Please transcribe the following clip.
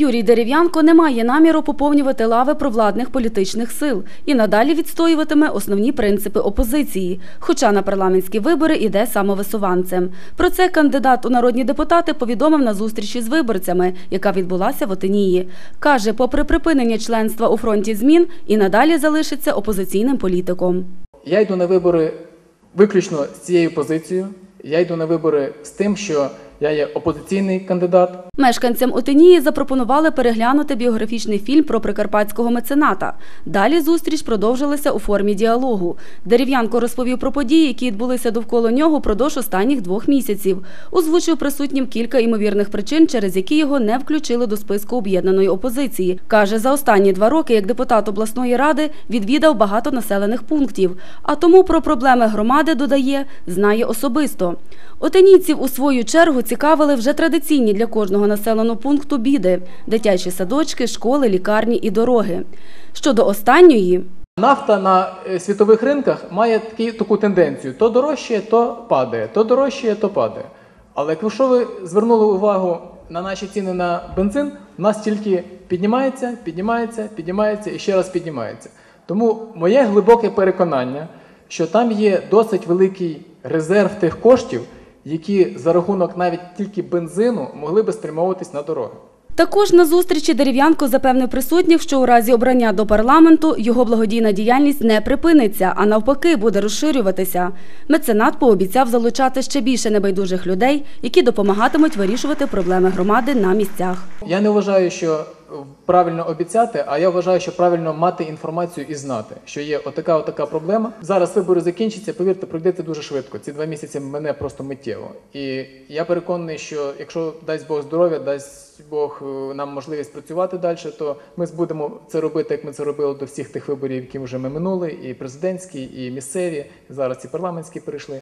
Юрій Дерев'янко не має наміру поповнювати лави провладних політичних сил і надалі відстоюватиме основні принципи опозиції, хоча на парламентські вибори іде самовисуванцем. Про це кандидат у народні депутати повідомив на зустрічі з виборцями, яка відбулася в Отинії. Каже, попри припинення членства у фронті змін, і надалі залишиться опозиційним політиком. Я йду на вибори виключно з цією позицією. Я йду на вибори з тим, що я є опозиційний кандидат. Мешканцям Отинії запропонували переглянути біографічний фільм про прикарпатського мецената. Далі зустріч продовжилася у формі діалогу. Дерев'янко розповів про події, які відбулися довкола нього впродовж останніх двох місяців. Озвучив присутнім кілька імовірних причин, через які його не включили до списку об'єднаної опозиції. Каже, за останні два роки, як депутат обласної ради, відвідав багато населених пунктів. А тому про проблеми громади, додає, знає особисто. Отинійців у свою чергу цікавили вже традиційні для кожного населеного пункту біди – дитячі садочки, школи, лікарні і дороги. Щодо останньої, Нафта на е, світових ринках має такі, таку тенденцію: то дорожчає, то падає, то дорожчає, то падає. Але якщо ви звернули увагу на наші ціни на бензин, у нас тільки піднімається, піднімається, піднімається і ще раз піднімається. Тому моє глибоке переконання, що там є досить великий резерв тих коштів, які за рахунок навіть тільки бензину могли би спрямовуватись на дороги. Також на зустрічі Дерев'янко запевнив присутніх, що у разі обрання до парламенту його благодійна діяльність не припиниться, а навпаки буде розширюватися. Меценат пообіцяв залучати ще більше небайдужих людей, які допомагатимуть вирішувати проблеми громади на місцях. Я не вважаю, що правильно обіцяти, а я вважаю, що правильно мати інформацію і знати, що є отака отака проблема. Зараз вибори закінчаться. Повірте, пройдете дуже швидко. Ці два місяці мене просто миттєво. І я переконаний, що якщо дасть Бог здоров'я, дасть Бог е, нам можливість працювати далі, то ми будемо це робити, як ми це робили до всіх тих виборів, які вже ми минули, і президентські, і місцеві. Зараз і парламентські перейшли.